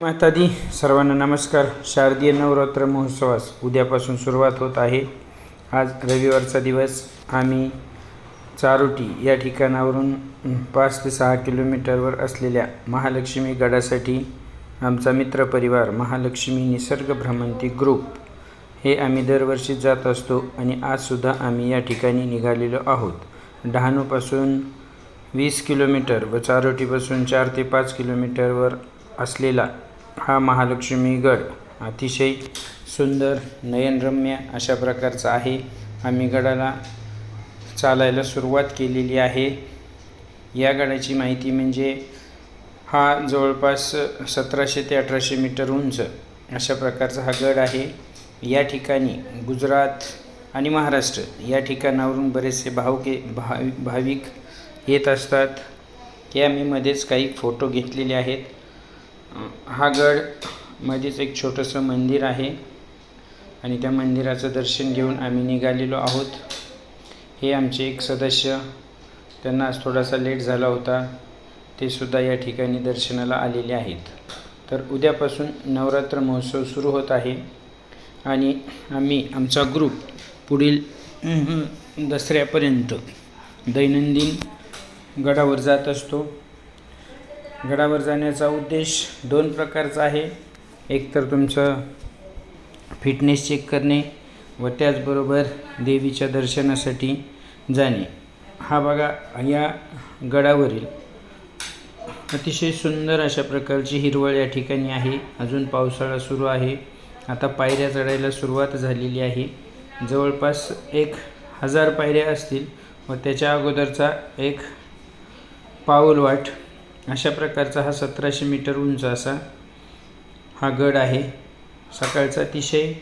मातादी सर्वांना नमस्कार. शारदीय नवरात्र महोत्सवास उद्यापासून सुरुवात होत आहे. आज रविवारचा दिवस. आम्ही चारोटी या ठिकाणावरून पाच ते सहा किलोमीटरवर असलेल्या महालक्ष्मी गडासाठी आमचा मित्रपरिवार महालक्ष्मी निसर्ग भ्रमंती ग्रुप हे आम्ही दरवर्षी जात असतो आणि आजसुद्धा आम्ही या ठिकाणी निघालेलो आहोत. डहाणूपासून वीस किलोमीटर व चारोटीपासून चार ते पाच किलोमीटरवर असलेला हा महालक्ष्मी गड अतिशय सुंदर नयनरम्य अशा प्रकारचा आहे. आम्ही गडाला चालायला सुरुवात केलेली आहे. या गडाची माहिती म्हणजे हा जवळपास सतराशे ते अठराशे मीटर उंच अशा प्रकारचा हा गड आहे. या ठिकाणी गुजरात आणि महाराष्ट्र या ठिकाणावरून बरेचसे भावके भाविक भाविक येत असतात. ते आम्ही मध्येच काही फोटो घेतलेले आहेत. हा गड मध्येच एक छोटंसं मंदिर आहे. आणि त्या मंदिराचं दर्शन घेऊन आम्ही निघालेलो आहोत. हे आमचे एक सदस्य. त्यांना आज थोडासा लेट झाला होता. ते सुद्धा या ठिकाणी दर्शनाला आलेले आहेत. तर उद्यापासून नवरात्र महोत्सव सुरू होत आहे. आणि आम्ही आमचा ग्रुप पुढील दसऱ्यापर्यंत दैनंदिन गडावर जात असतो. गडावर जाण्याचा उद्देश दोन प्रकारचा आहे. एक तर तुमचं फिटनेस चेक करणे व त्याचबरोबर देवीच्या दर्शनासाठी जाणे. हा बघा या गडावरील अतिशय सुंदर अशा प्रकारची हिरवळ या ठिकाणी आहे. अजून पावसाळा सुरू आहे. आता पायऱ्या चढायला सुरुवात झालेली आहे. जवळपास एक हजार पायऱ्या असतील व त्याच्या अगोदरचा एक पाऊलवाट अशा प्रकारचा हा सतराशे मीटर उंच असा हा गड आहे. सकाळचं अतिशय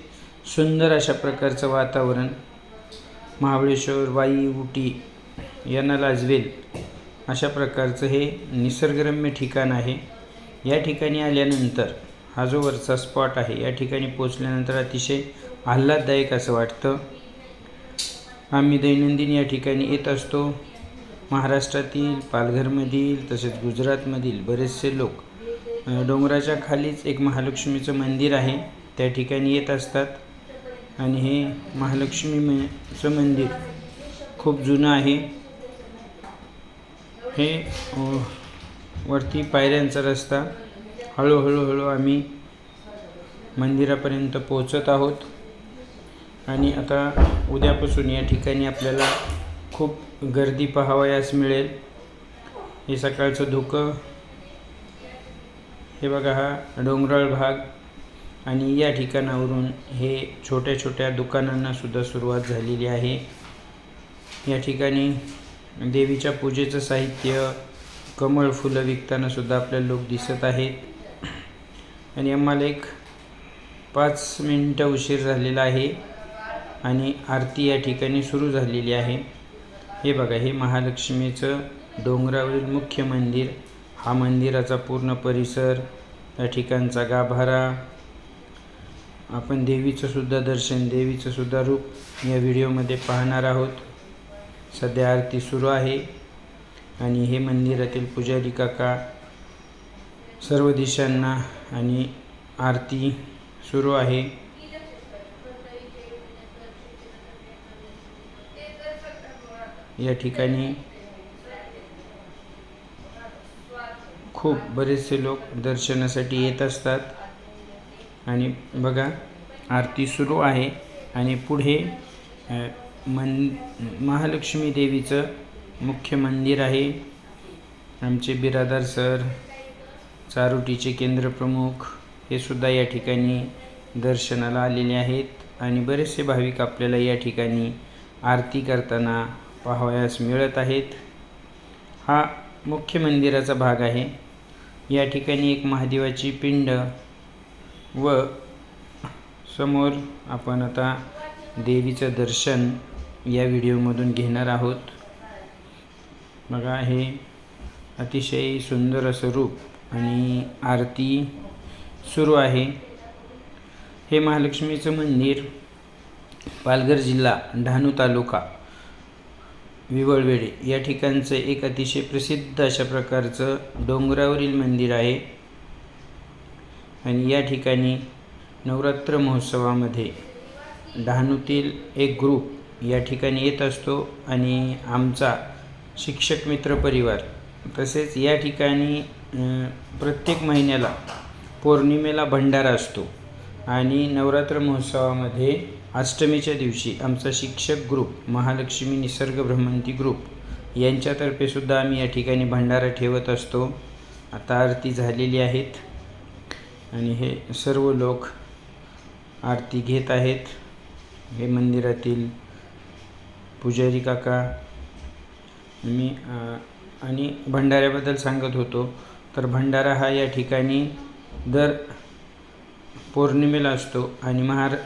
सुंदर अशा प्रकारचं वातावरण महाबळेश्वर वाई उटी यांना लाजवेल अशा प्रकारचं हे निसर्गरम्य ठिकाण आहे. या ठिकाणी आल्यानंतर हा जो वरचा स्पॉट आहे या ठिकाणी पोचल्यानंतर अतिशय आल्हाददायक असं वाटतं. आम्ही दैनंदिन या ठिकाणी येत असतो. महाराष्ट्रातील पालघरमधील तसेच गुजरातमधील बरेचसे लोक डोंगराच्या खालीच एक महालक्ष्मीचं मंदिर आहे. त्या ठिकाणी येत असतात. आणि हे महालक्ष्मीचं मंदिर खूप जुनं आहे. हे वरती पायऱ्यांचा रस्ता. हळूहळूहळू आम्ही मंदिरापर्यंत पोहोचत आहोत. आणि आता उद्यापासून या ठिकाणी आपल्याला खूप गर्दी पाहावयास मिळेल. हे सकाळचं धुकं. हे बघा हा डोंगराळ भाग. आणि या ठिकाणावरून हे छोट्या छोट्या दुकानांना सुद्धा सुरुवात झालेली आहे. या ठिकाणी देवीच्या पूजेचं साहित्य कमळ फुलं विकताना सुद्धा आपल्याला लोक दिसत आहेत. आणि आम्हाला एक पाच मिनटं उशीर झालेला आहे. आणि आरती या ठिकाणी सुरू झालेली आहे. हे बघा हे महालक्ष्मीचं डोंगरावरील मुख्य मंदिर. हा मंदिराचा पूर्ण परिसर या ठिकाणचा गाभारा. आपण देवीचं सुद्धा दर्शन देवीचं सुद्धा रूप या व्हिडिओमध्ये पाहणार आहोत. सध्या आरती सुरू आहे. आणि हे मंदिरातील पुजारी काका सर्व दिशांना आणि आरती सुरू आहे. या ठिकाणी खूप बरेचसे लोक दर्शनासाठी येत असतात. आणि बघा आरती सुरू आहे. आणि पुढे मन महालक्ष्मी देवीचं मुख्य मंदिर आहे. आमचे बिरादार सर चारोटीचे केंद्रप्रमुख हे सुद्धा या ठिकाणी दर्शनाला आलेले आहेत. आणि बरेचसे भाविक आपल्याला या ठिकाणी आरती करताना पाहावयास मिळत आहेत. हा मुख्य मंदिराचा भाग आहे. या ठिकाणी एक महादेवाची पिंड व समोर आपण आता देवीचं दर्शन या व्हिडिओमधून घेणार आहोत. बघा हे अतिशय सुंदर असं रूप आणि आरती सुरू आहे. हे महालक्ष्मीचं मंदिर पालघर जिल्हा डहाणू तालुका. विवळवेळे या ठिकाणचं एक अतिशय प्रसिद्ध अशा प्रकारचं डोंगरावरील मंदिर आहे. आणि या ठिकाणी नवरात्र महोत्सवामध्ये डहाणूतील एक ग्रुप या ठिकाणी येत असतो आणि आमचा शिक्षक मित्र परिवार. तसेच या ठिकाणी प्रत्येक महिन्याला पौर्णिमेला भंडारा असतो. आणि नवरात्र महोत्सवामध्ये अष्टमीच्या दिवशी आमचा शिक्षक ग्रुप महालक्ष्मी निसर्ग भ्रमंती ग्रुप यांच्यातर्फे सुद्धा आम्ही या ठिकाणी भंडारा ठेवत असतो. आता आरती झालेली आहेत. आणि हे सर्व लोक आरती घेत आहेत. हे मंदिरातील पुजारी काका मी आणि भंडाऱ्याबद्दल सांगत होतो. तर भंडारा हा या ठिकाणी दर पौर्णिमेला असतो आणि महार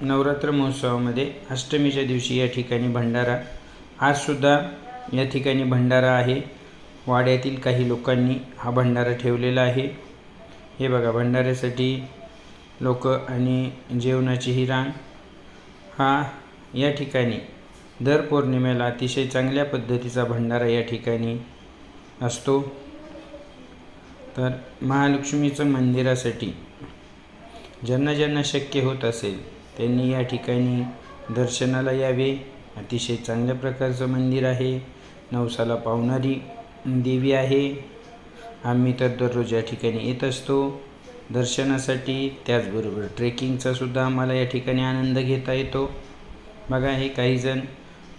नवरात्र महोत्सवामध्ये अष्टमीच्या दिवशी या ठिकाणी भंडारा. आजसुद्धा या ठिकाणी भंडारा आहे. वाड्यातील काही लोकांनी हा भंडारा ठेवलेला आहे. हे बघा भंडाऱ्यासाठी लोक आणि जेवणाची ही रांग. हा या ठिकाणी दर पौर्णिमेला अतिशय चांगल्या पद्धतीचा भंडारा या ठिकाणी असतो. तर महालक्ष्मीचं मंदिरासाठी ज्यांना ज्यांना शक्य होत असेल त्यांनी या ठिकाणी दर्शनाला यावे. अतिशय चांगल्या प्रकारचं मंदिर आहे. नवसाला पावणारी देवी आहे. आम्ही तर दररोज या ठिकाणी येत असतो. दर्शनासाठी त्याचबरोबर ट्रेकिंगचा सुद्धा आम्हाला या ठिकाणी आनंद घेता येतो. बघा हे काहीजण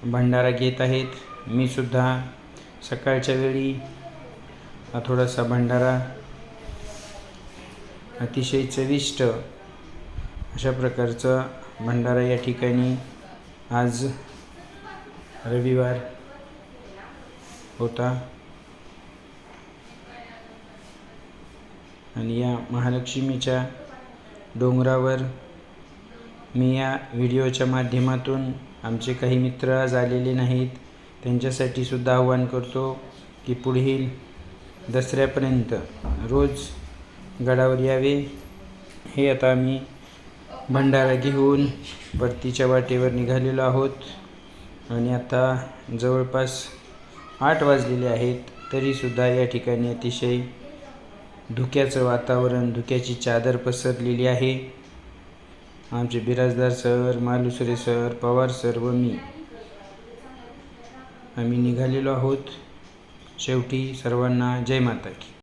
भंडारा घेत आहेत. मी सुद्धा सकाळच्या वेळी हा थोडासा भंडारा अतिशय चविष्ट अशा प्रकारचा भंडारा या ठिकाणी आज रविवार होता. आणि या महालक्ष्मीच्या डोंगरावर मी या व्हिडिओच्या माध्यमातून आमचे काही मित्र आज आलेले नाहीत. त्यांच्यासाठी सुद्धा आव्हान करतो की पुढील दसऱ्यापर्यंत रोज गडावर यावे. हे आता आम्ही भंडारा घेऊन परतीच्या वाटेवर निघालेलो आहोत. आणि आता जवळपास आठ वाजलेले आहेत तरीसुद्धा या ठिकाणी अतिशय धुक्याचं वातावरण धुक्याची चादर पसरलेली आहे. आमचे Birajdar sir Malusare sir Pawar sir व मी. आम्ही निघालेलो आहोत. शेवटी सर्वांना जय माता की.